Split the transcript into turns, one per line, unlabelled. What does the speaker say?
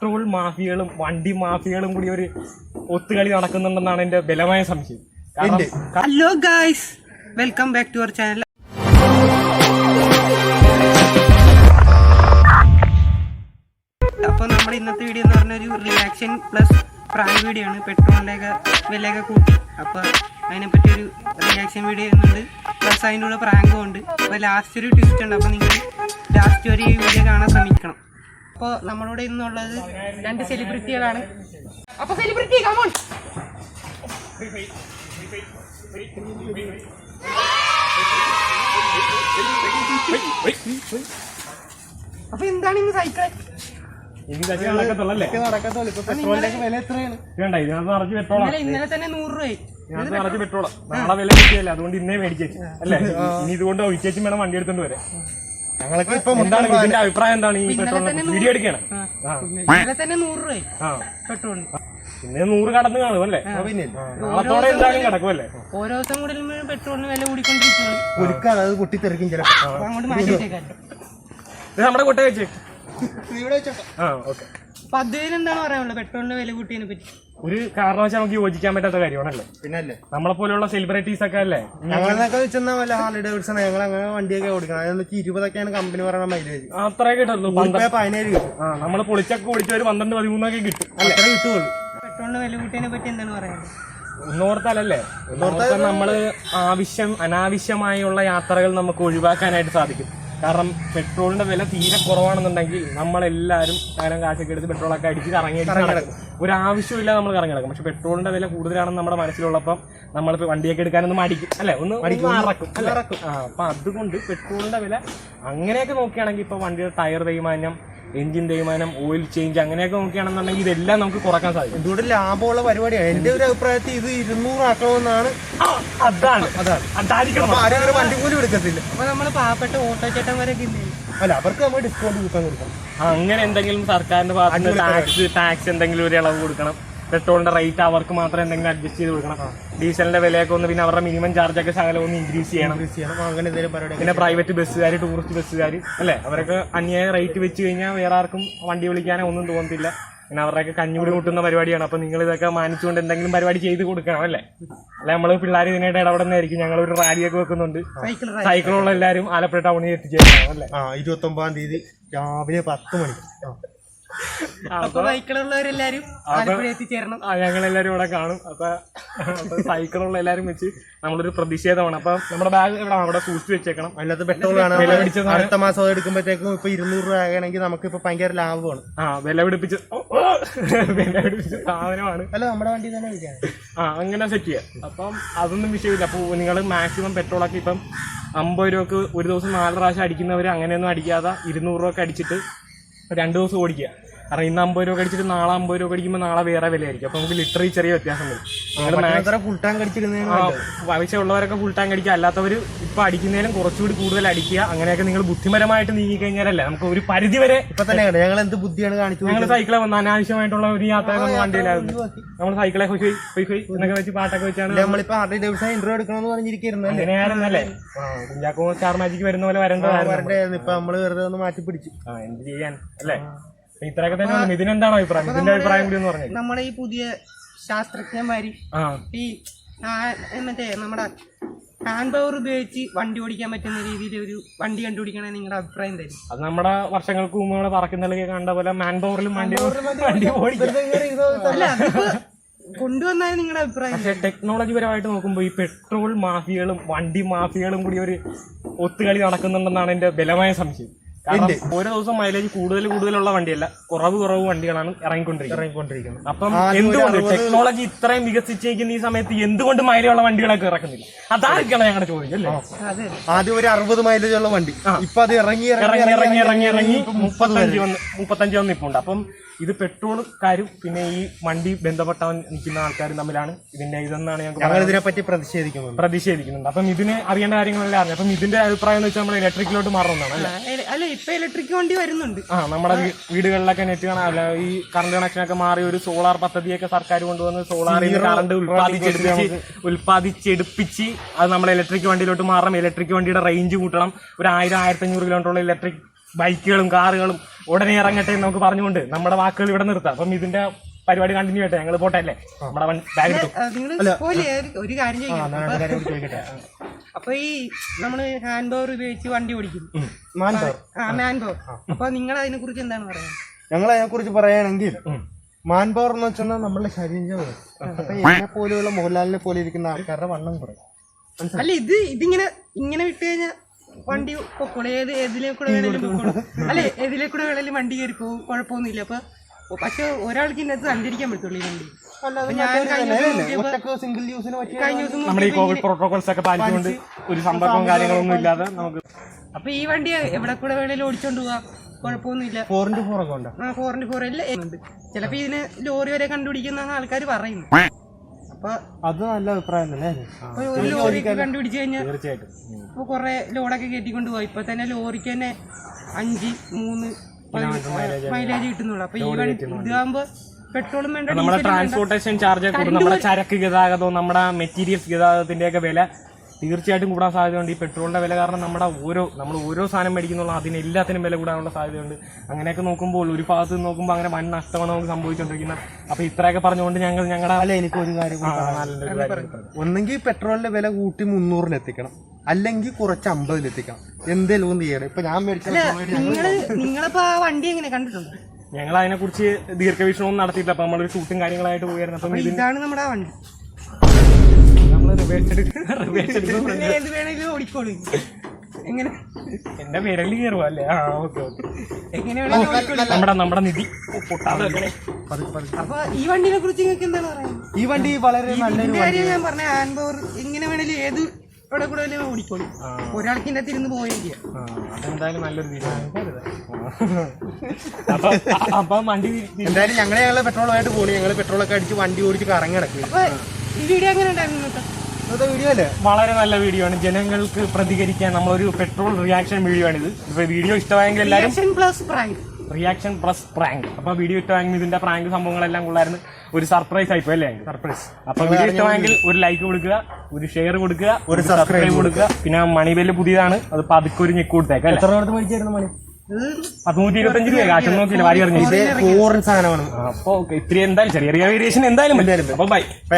Petrol മാഫിയകളും വണ്ടി മാഫിയകളും കൂടി ഒരു ഒത്തുകളി നടക്കുന്നുണ്ടെന്നാണ് എന്റെ ബലമായ സംശയം.
Hello guys welcome back to our channel അപ്പൊ നമ്മുടെ ഇന്നത്തെ വീഡിയോ എന്ന് പറഞ്ഞ ഒരു റിയാക്ഷൻ പ്ലസ് പ്രാങ്ക് വീഡിയോ ആണ്. പെട്രോളിന്റെയൊക്കെ വിലയൊക്കെ കൂട്ടി. അപ്പോൾ അതിനെപ്പറ്റി ഒരു റിയാക്ഷൻ വീഡിയോ ഉണ്ട് പ്ലസ് അതിന്റെ കൂടെ പ്രാങ്കും ഉണ്ട്. അപ്പൊ ലാസ്റ്റ് ഒരു ട്വിസ്റ്റ് ഉണ്ട്. അപ്പൊ നിങ്ങൾ ലാസ്റ്റ് ഒരു ഈ വീഡിയോ കാണാൻ ശ്രമിക്കണം. അപ്പോൾ നമ്മളോട് ഇന്നുള്ളത് രണ്ട് സെലിബ്രിറ്റികളാണ് അപ്പോൾ സെലിബ്രിറ്റി കമോൺ അപ്പൊ എന്താണ് ഇന്ന് സൈക്കിൾ ഇന്നലെ തന്നെ നൂറ്
രൂപ നിറച്ച് പെട്രോളാ നാളെ വില കിട്ടിയല്ലേ? അതുകൊണ്ട് ഇന്നേ മേടിച്ചേച്ചു. അല്ലേ? ഇനി ഇതുകൊണ്ട് ഒഴിച്ചേച്ചും വേണം വണ്ടി എടുത്തോണ്ട് വരാം
ഞങ്ങൾക്ക് ഇപ്പൊ
എന്താണ് ഇതിന്റെ അഭിപ്രായം എന്താണ്? ഈ പെട്രോളിനെ വീഡിയോ എടുക്കണം
ഇന്നലെ തന്നെ നൂറ് രൂപയായി
ആ.
പെട്രോളിന്.
പിന്നെ നൂറ് കടന്ന് കാണും അല്ലേ?
പിന്നെ
നാളത്തോടെ എന്തായാലും കിടക്കും അല്ലേ?
ഓരോ ദിവസം കൂടി പെട്രോളിന് വില കൂടിക്കൊണ്ടിരിക്കുകയാണ്
ഒരുക്കാതെ അത് പൊട്ടിത്തെറിക്കും ചിലപ്പോ.
അപ്പൊ അങ്ങോട്ട് മാറ്റി വെച്ചേക്കാൻ
ഇത് നമ്മുടെ കൊട്ട വെച്ചേ.
ഇവിടെ വെച്ചോട്ടെ.
ആ ഓക്കെ.
പദ്ധതിയിൽ എന്താണ് പറയാനുള്ളത്? പെട്രോളിന് വില കൂട്ടിയതിനെ പറ്റി.
ഒരു കാരണവശാൽ നമുക്ക് യോജിക്കാൻ പറ്റാത്ത കാര്യമാണല്ലേ?
പിന്നല്ലേ?
നമ്മളെ പോലെയുള്ള സെലിബ്രിറ്റീസ് ഒക്കെ അല്ലേ?
ഞങ്ങളെന്നൊക്കെ വെച്ചെന്നാ വല്ല ഹാർലി ഡേവിഡ്സൺ ഞങ്ങൾ അങ്ങനെ വണ്ടിയൊക്കെ ഓടിക്കണം. വെച്ചാൽ ഇരുപതൊക്കെയാണ് കമ്പനി പറയുന്ന മൈലേജ്
അത്രേ കിട്ടുള്ളൂ പന്ത്ര-
ഇപ്പൊ പതിനേഴ് കിട്ടും.
ആ നമ്മൾ പൊളിച്ചൊക്കെ ഓടിച്ച ഒരു പന്ത്രണ്ട് പതിമൂന്നൊക്കെ കിട്ടും.
അത്ര കിട്ടുള്ളൂ.
പെട്രോളിന്റെ വില കൂട്ടിയതിനെ പറ്റി എന്താണ് പറയുന്നത്
ഒന്നോർത്താലല്ലേ? ഒന്നോർത്താൽ നമ്മൾ ആവശ്യം അനാവശ്യമായുള്ള യാത്രകൾ നമുക്ക് ഒഴിവാക്കാനായിട്ട് സാധിക്കും. കാരണം പെട്രോളിന്റെ വില തീരെ കുറവാണെന്നുണ്ടെങ്കിൽ നമ്മളെല്ലാരും ശകലം കാശൊക്കെ എടുത്ത് പെട്രോളൊക്കെ അടിച്ച് കറങ്ങി നടക്കും. ഒരു ആവശ്യമില്ല നമ്മൾ കറങ്ങി നടക്കും. പക്ഷെ പെട്രോളിന്റെ വില കൂടുതലാണെന്ന് നമ്മുടെ മനസ്സിലുള്ളപ്പം നമ്മളിപ്പോ വണ്ടിയൊക്കെ എടുക്കാനൊന്നും മടിക്കും. അല്ലെ? ഒന്ന് അല്ലേ? അപ്പൊ അതുകൊണ്ട് പെട്രോളിന്റെ വില അങ്ങനെയൊക്കെ നോക്കുകയാണെങ്കിൽ ഇപ്പൊ വണ്ടിയുടെ ടയർ തേയ്മാനം എഞ്ചിൻ തേയ്മാനം ഓയിൽ ചേഞ്ച് അങ്ങനെയൊക്കെ നോക്കുകയാണെന്നുണ്ടെങ്കിൽ ഇതെല്ലാം നമുക്ക് കുറയ്ക്കാൻ സാധിക്കും.
ഇതുകൊണ്ട് ലാഭമുള്ള പരിപാടിയാണ് എന്റെ ഒരു അഭിപ്രായത്തിൽ ഇത് ഇരുന്നൂറ് ആക്കണമെന്നാണ്.
അതാണ് അതാണ്. അതായിരിക്കണം.
അപ്പൊ ആരും അങ്ങനെ വണ്ടി പോലും എടുക്കത്തില്ല.
അപ്പൊ നമ്മൾ പാവപ്പെട്ട ഓട്ടോ ചേട്ടന്മാരൊക്കെ ഇല്ലേ?
അല്ല അവർക്ക് നമ്മൾ ഡിസ്കൗണ്ട് കൂട്ടാൻ കൊടുക്കണം.
അങ്ങനെ എന്തെങ്കിലും സർക്കാരിന്റെ ഭാഗത്ത് ടാക്സ് ടാക്സ് എന്തെങ്കിലും ഒരു ഇളവ് കൊടുക്കണം. പെട്രോളിന്റെ റേറ്റ് അവർക്ക് മാത്രം എന്തെങ്കിലും അഡ്ജസ്റ്റ് ചെയ്ത് കൊടുക്കണം. ഡീസലിന്റെ വിലയൊക്കെ ഒന്ന് പിന്നെ അവരുടെ മിനിമം ചാർജ് ഒക്കെ ശകലം ഒന്ന് ഇൻക്രീസ് ചെയ്യണം.
ഇൻക്രീസ് ചെയ്യണം. അങ്ങനെ എന്തെങ്കിലും പരിപാടി
പിന്നെ പ്രൈവറ്റ് ബസ്സുകാർ ടൂറിസ്റ്റ് ബസ്സുകാർ അല്ലേ? അവരൊക്കെ അന്യായ റേറ്റ് വെച്ച് കഴിഞ്ഞാൽ വേറെ ആർക്കും വണ്ടി വിളിക്കാനോ ഒന്നും തോന്നത്തില്ല. പിന്നെ അവരുടെയൊക്കെ കഞ്ഞുകൂടി കൂട്ടുന്ന പരിപാടിയാണ്. അപ്പൊ നിങ്ങൾ ഇതൊക്കെ മാനിച്ചുകൊണ്ട് എന്തെങ്കിലും പരിപാടി ചെയ്ത് കൊടുക്കണം അല്ലേ? അല്ലെ നമ്മൾ പിള്ളേർ ഇതിനായിട്ട് ഇടപെടുന്നതായിരിക്കും. ഞങ്ങൾ ഒരു റാലിയൊക്കെ വെക്കുന്നുണ്ട്.
സൈക്കിൾ
സൈക്കിളുള്ള എല്ലാവരും ആലപ്പുഴ ടൗണിൽ എത്തിച്ചേരണം അല്ലേ?
ആ ഇരുപത്തി ഒമ്പതാം തീയതി രാവിലെ പത്ത് മണിക്ക് ആ.
അപ്പൊ സൈക്കിളുള്ളവരെല്ലാരും ആലപ്പുഴ എത്തിച്ചേരണം.
ആ ഞങ്ങളെല്ലാരും ഇവിടെ കാണും. അപ്പൊ സൈക്കിളുള്ള എല്ലാരും വെച്ച് നമ്മളൊരു പ്രതിഷേധമാണ്. അപ്പൊ നമ്മുടെ ബാഗ് ഇവിടെ അവിടെ സൂക്ഷിച്ചു വെച്ചേക്കണം.
അതിനകത്ത് പെട്രോൾ
പിടിച്ചതാണ്.
അടുത്ത മാസം അത് എടുക്കുമ്പോഴത്തേക്കും ഇപ്പൊ ഇരുന്നൂറ് രൂപ ആകണമെങ്കിൽ നമുക്ക് ഇപ്പൊ ഭയങ്കര ലാഭമാണ്.
ആ വില പിടിപ്പിച്ച് വില പിടിപ്പിച്ച സാധനമാണ്.
അല്ല നമ്മുടെ വണ്ടി തന്നെ
ആ അങ്ങനെ സെറ്റ് ചെയ്യാം. അപ്പം അതൊന്നും വിഷയമില്ല. അപ്പൊ നിങ്ങൾ മാക്സിമം പെട്രോളൊക്കെ ഇപ്പം അമ്പത് രൂപക്ക് ഒരു ദിവസം നാല് പ്രാവശ്യം അടിക്കുന്നവർ അങ്ങനെയൊന്നും അടിക്കാതെ ഇരുന്നൂറ് രൂപ ഒക്കെ അടിച്ചിട്ട് രണ്ട് ദിവസം ഓടിക്കുക. കാരണം ഇന്ന് അമ്പത് രൂപ കടിച്ചിട്ട് നാളെ അമ്പത് രൂപ കടിക്കുമ്പോൾ നാളെ വേറെ വിലയായിരിക്കും. അപ്പോൾ നമുക്ക് ലിറ്ററി ചെറിയ വ്യത്യാസം വരും.
ഫുൾ ടാങ്ക് അടിച്ചിടുന്നതിന്
ആവശ്യമുള്ളവരൊക്കെ ഫുൾ ടാങ്ക് അടിക്കുക. അല്ലാത്തവർ ഇപ്പൊ അടിക്കുന്നതിലും കുറച്ചുകൂടി കൂടുതൽ അടിക്കുക. അങ്ങനെയൊക്കെ നിങ്ങൾ ബുദ്ധിപരമായിട്ട് നീങ്ങി കഴിഞ്ഞാലല്ലേ നമുക്ക് ഒരു പരിധി വരെ
ഇപ്പൊ തന്നെ ഞങ്ങൾ എന്ത് ബുദ്ധിയാണ് കാണിച്ചത്
ഞങ്ങൾ സൈക്കിളെ വന്ന അനാവശ്യമായിട്ടുള്ള ഒരു യാത്ര വണ്ടിയിലായിരുന്നു നമ്മൾ സൈക്കിളെ എന്നൊക്കെ വെച്ച് പാട്ടൊക്കെ വെച്ചാണ്
നമ്മളിപ്പോ ആരുടെ ദിവസം ഇന്റർവ്യൂ എടുക്കണമെന്ന് പറഞ്ഞിരിക്കുന്നു
അങ്ങനെയായിരുന്നല്ലേ? കുഞ്ചാക്കോ സ്റ്റാർ മാജിക്ക് വരുന്ന പോലെ വരേണ്ടതായിരുന്നു.
ഇപ്പൊ നമ്മൾ വെറുതെ ഒന്ന് മാറ്റി പിടിച്ചു.
ആ എന്ത് ചെയ്യാൻ അല്ലേ? ഇത്രയൊക്കെ തന്നെ ഉള്ളൂ. എന്താണ് അഭിപ്രായം? ഇതിന്റെ അഭിപ്രായം കൂടി എന്ന് പറഞ്ഞു
നമ്മുടെ ഈ പുതിയ ശാസ്ത്രജ്ഞന്മാര് ഈ മറ്റേ നമ്മുടെ ഹാൻഡ് പവർ ഉപയോഗിച്ച് വണ്ടി ഓടിക്കാൻ പറ്റുന്ന രീതിയിൽ ഒരു വണ്ടി കണ്ടുപിടിക്കണേ നിങ്ങളുടെ അഭിപ്രായം തരും
അത് നമ്മുടെ വർഷങ്ങൾക്ക് മുമ്പ് നമ്മുടെ കണ്ട പോലെ മാൻ പവറിലും വണ്ടി വണ്ടി ഓടിക്കാം.
അല്ല അതിപ്പോ കൊണ്ടുവന്നാലും നിങ്ങളുടെ അഭിപ്രായം
പക്ഷെ ടെക്നോളജി പരമായിട്ട് നോക്കുമ്പോൾ ഈ പെട്രോൾ മാഫിയകളും വണ്ടി മാഫിയകളും കൂടി ഒരു ഒത്തുകളി നടക്കുന്നുണ്ടെന്നാണ് എന്റെ ബലമായ സംശയം. കാരണം ഓരോ ദിവസം മൈലേജ് കൂടുതൽ കൂടുതലുള്ള വണ്ടിയല്ല. കുറവ് കുറവ് വണ്ടികളാണ് ഇറങ്ങിക്കൊണ്ടിരിക്കുന്നത്.
ഇറങ്ങിക്കൊണ്ടിരിക്കുന്നത്.
അപ്പം എന്തുകൊണ്ട് ടെക്നോളജി ഇത്രയും വികസിച്ചേക്കുന്ന ഈ സമയത്ത് എന്തുകൊണ്ട് മൈലേജുള്ള വണ്ടികളൊക്കെ ഇറക്കുന്നില്ല? അതായിരിക്കണം ഞങ്ങളുടെ ചോദ്യം അല്ലേ?
അതെ.
ആദ്യം ഒരു അറുപത് മൈലേജ് ഉള്ള വണ്ടി. ഇപ്പൊ അത് ഇറങ്ങി
ഇറങ്ങി ഇറങ്ങി ഇറങ്ങി ഇറങ്ങി മുപ്പത്തഞ്ച് വന്ന് മുപ്പത്തഞ്ച് വന്ന് ഇപ്പുണ്ട്. അപ്പം ഇത് പെട്രോൾക്കാരും പിന്നെ ഈ വണ്ടി ബന്ധപ്പെട്ട നിൽക്കുന്ന ആൾക്കാരും തമ്മിലാണ് ഇതിന്റെ ഇതെന്നാണ്
ഞങ്ങൾ ഇതിനെ പറ്റി പ്രതിഷേധിക്കുന്നുണ്ട്.
പ്രതിഷേധിക്കുന്നുണ്ട്. അപ്പം ഇതിന് അറിയേണ്ട കാര്യങ്ങളെല്ലാം അറിയാം അപ്പം ഇതിന്റെ അഭിപ്രായം എന്ന് വെച്ചാൽ നമ്മൾ ഇലക്ട്രിക്കിലോട്ട് മാറുന്നതാണ് അല്ലേ?
അല്ല ഇപ്പൊ ഇലക്ട്രിക് വണ്ടി വരുന്നുണ്ട്.
ആ നമ്മുടെ വീടുകളിലൊക്കെ നെറ്റ് കാണാൻ അല്ല ഈ കറണ്ട് കണക്ഷനൊക്കെ മാറി ഒരു സോളാർ പദ്ധതിയൊക്കെ സർക്കാർ കൊണ്ടുവന്ന് സോളാർ കറണ്ട് ഉൽപ്പാദിച്ചെടുപ്പിച്ച് ഉൽപ്പാദിച്ചെടുപ്പിച്ച് അത് നമ്മുടെ ഇലക്ട്രിക് വണ്ടിയിലോട്ട് മാറണം. ഇലക്ട്രിക് വണ്ടിയുടെ റേഞ്ച് കൂട്ടണം. ഒരു ആയിരം ആയിരത്തി അഞ്ഞൂറ് കിലോമീറ്ററുള്ള ഇലക്ട്രിക് ബൈക്കുകളും കാറുകളും ഉടനെ ഇറങ്ങട്ടെ എന്ന് നമുക്ക് പറഞ്ഞുകൊണ്ട് നമ്മുടെ വാക്കുകൾ ഇവിടെ നിർത്താം. അപ്പം ഇതിന്റെ പരിപാടി കണ്ടിന്യൂ ആയിട്ട് ഞങ്ങൾ പോട്ടെ അല്ലേ? നമ്മുടെ ബാഗ് എടുത്തു.
നിങ്ങൾ ഒരു കാര്യം അപ്പൊ-
ചോദിക്കട്ടെ.
അപ്പൊ ഈ നമ്മൾ ഹാൻഡ് പവർ ഉപയോഗിച്ച് വണ്ടി ഓടിക്കും. മാൻ പവർ അപ്പൊ നിങ്ങൾ അതിനെ കുറിച്ച് എന്താണ് പറയുന്നത്
ഞങ്ങൾ അതിനെ കുറിച്ച് പറയുകയാണെങ്കിൽ മാൻ പവർ എന്ന് വെച്ചാൽ നമ്മളുടെ ശരീരം അപ്പൊ എന്നെ പോലെയുള്ള മോഹൻലാലിനെ പോലെ ഇരിക്കുന്ന ആൾക്കാരുടെ വണ്ണം കുറയും.
അല്ല ഇത് ഇതിങ്ങനെ ഇങ്ങനെ വിട്ട് കഴിഞ്ഞാൽ വണ്ടി പൊക്കോളൂ. ഏത് ഏതിലെ കൂടെ വേണേലും പൊക്കോളൂ. അല്ലെ ഏതിലെ കൂടെ വേണേലും വണ്ടി കയറി പോകും കുഴപ്പമൊന്നുമില്ല. അപ്പൊ പക്ഷെ ഒരാൾക്ക് ഇന്നത്തെ സഞ്ചരിക്കാൻ പറ്റുള്ളൂ ഈ വണ്ടി. അപ്പൊ ഞാൻ കഴിഞ്ഞ ദിവസം
സിംഗിൾ യൂസിന് പറ്റിയ
കഴിഞ്ഞ ദിവസം
നമ്മുടെ ഈ കോവിഡ് പ്രോട്ടോകോൾസ് ഒക്കെ പാലിച്ചുകൊണ്ട് ഒരു സമ്പർക്കവും കാര്യങ്ങളൊന്നും ഇല്ലാതെ നമുക്ക്
അപ്പൊ ഈ വണ്ടി എവിടെ കൂടെ വേണേലും ഓടിച്ചോണ്ട് പോവാം. കുഴപ്പമൊന്നുമില്ല.
ഫോറിന്റെ ഫോറൊക്കെ ഉണ്ട്?
ആ ഫോറിന്റെ ഫോർ എല്ലാം ചിലപ്പോ ഇതിന് ലോറി വരെ കണ്ടുപിടിക്കുന്ന ആൾക്കാർ പറയുന്നു അപ്പൊ
അത് നല്ല അഭിപ്രായം തന്നെ.
ഒരു ലോറി കണ്ടുപിടിച്ചു കഴിഞ്ഞാൽ
തീർച്ചയായിട്ടും.
ഇപ്പൊ കൊറേ ലോഡൊക്കെ കയറ്റിക്കൊണ്ട് പോയി. ഇപ്പൊ തന്നെ ലോറിക്ക് തന്നെ അഞ്ച് മൂന്ന് മൈലേജ് കിട്ടുന്നുള്ളു. അപ്പൊ ഈ വണ്ടി ഇതാകുമ്പോ പെട്രോളും വേണ്ട
നമ്മുടെ ട്രാൻസ്പോർട്ടേഷൻ ചാർജ് നമ്മുടെ ചരക്ക് ഗതാഗതവും നമ്മുടെ മെറ്റീരിയൽസ് ഗതാഗതത്തിന്റെ ഒക്കെ വില തീർച്ചയായിട്ടും കൂടാൻ സാധ്യതയുണ്ട്. ഈ പെട്രോളിന്റെ വില കാരണം നമ്മുടെ ഓരോ നമ്മൾ ഓരോ സാധനം മേടിക്കുന്നുള്ള അതിന് എല്ലാത്തിനും വില കൂടാനുള്ള സാധ്യതയുണ്ട്. അങ്ങനെയൊക്കെ നോക്കുമ്പോൾ ഒരു ഭാഗത്ത് നോക്കുമ്പോൾ അങ്ങനെ വൻ നഷ്ടമാണ് നമുക്ക് സംഭവിച്ചുകൊണ്ടിരിക്കുന്നത് അപ്പൊ ഇത്രയൊക്കെ പറഞ്ഞുകൊണ്ട് ഞങ്ങൾ ഞങ്ങളുടെ
അല്ല എനിക്ക് ഒരു കാര്യം. ഒന്നെങ്കിൽ പെട്രോളിന്റെ വില കൂട്ടി മുന്നൂറിലെത്തിക്കണം അല്ലെങ്കിൽ കുറച്ച് അമ്പതിലെത്തിക്കണം എന്തേലും ഒന്ന് ചെയ്യണം. ഇപ്പൊ ഞാൻ മേടിച്ച
നിങ്ങളിപ്പോ വണ്ടി എങ്ങനെ കണ്ടിട്ടുണ്ട്?
ഞങ്ങൾ അതിനെ കുറിച്ച് ദീർഘവീക്ഷണവും നടത്തിയിട്ടില്ല. അപ്പൊ നമ്മളൊരു ഷൂട്ടും കാര്യങ്ങളായിട്ട് പോയിരുന്നു. അപ്പം
അപ്പൊ ഇതാണ് നമ്മുടെ വണ്ടി. ഏത് വേണേലും ഓടിക്കോളൂ? എങ്ങനെ?
എന്റെ വിരലി കയറുക അല്ലേ ആ ഓക്കെ ഓക്കെ.
എങ്ങനെ വേണേലും ഓടിക്കോളൂ.
നമ്മുടെ നമ്മുടെ നിധി. പൊട്ടാതെ.
അപ്പൊ ഈ വണ്ടിനെ കുറിച്ച് നിങ്ങൾക്ക് എന്താണ് പറയുന്നത്
ഈ വണ്ടി വളരെ നല്ലൊരു
ഇതിന്റെ കാര്യം ഞാൻ പറഞ്ഞ ഹാൻഡ് പവർ എങ്ങനെ വേണേലും ഏത് ഇവിടെ കൂടെ ഓടിക്കോളൂ. ഒരാൾക്ക് ഇതിന്റെ അകത്ത് ഇരുന്ന് പോവുകയും ചെയ്യാം.
ആ, അതെന്തായാലും നല്ലൊരു തീരുമാനം അപ്പൊ അപ്പൊ വണ്ടി തിരി-
എന്തായാലും ഞങ്ങളെ ഞങ്ങളെ പെട്രോളുമായിട്ട് പോണി. ഞങ്ങൾ പെട്രോളൊക്കെ അടിച്ച് വണ്ടി ഓടിച്ച് കറങ്ങി കിടക്കുക
അപ്പൊ ഈ വീഡിയോ എങ്ങനെ ഉണ്ടായിരുന്നു? നിങ്ങൾക്ക്?
ഇന്നത്തെ വീഡിയോ അല്ലേ?
വളരെ നല്ല വീഡിയോ ആണ്. ജനങ്ങൾക്ക് പ്രതികരിക്കാൻ നമ്മളൊരു പെട്രോൾ റിയാക്ഷൻ വീഡിയോ ആണിത്. ഇപ്പൊ വീഡിയോ ഇഷ്ടമായെങ്കിൽ എല്ലാവരും
plus prank.
Reaction plus prank അപ്പൊ വീഡിയോ ഇഷ്ടമായെങ്കിൽ ഇതിന്റെ പ്രാങ്ക് സംഭവങ്ങളെല്ലാം കൊള്ളായിരുന്നു ഒരു സർപ്രൈസ് ആയിപ്പോ അല്ലേ സർപ്രൈസ് അപ്പൊ വീഡിയോ ഇഷ്ടമായെങ്കിൽ ഒരു ലൈക്ക് കൊടുക്കുക ഒരു ഷെയർ കൊടുക്കുക ഒരു സബ്സ്ക്രൈബ് കൊടുക്കുക. പിന്നെ മണിബെല്ല് പുതിയതാണ്. അത് പതുക്കെ ഒരു ഞെക്ക് കൊടുത്തേക്കാം
എത്ര മേടിച്ചായിരുന്നു മണി
പത്തുനൂറ്റി ഇരുപത്തഞ്ച് രൂപ കാശം നോക്കിയില്ല? വാരി പറഞ്ഞു
സാധനമാണ്.
അപ്പൊ ഇത്രയും എന്തായാലും ചെറിയ ചെറിയ വേരിയേഷൻ എന്തായാലും അപ്പൊ ബൈ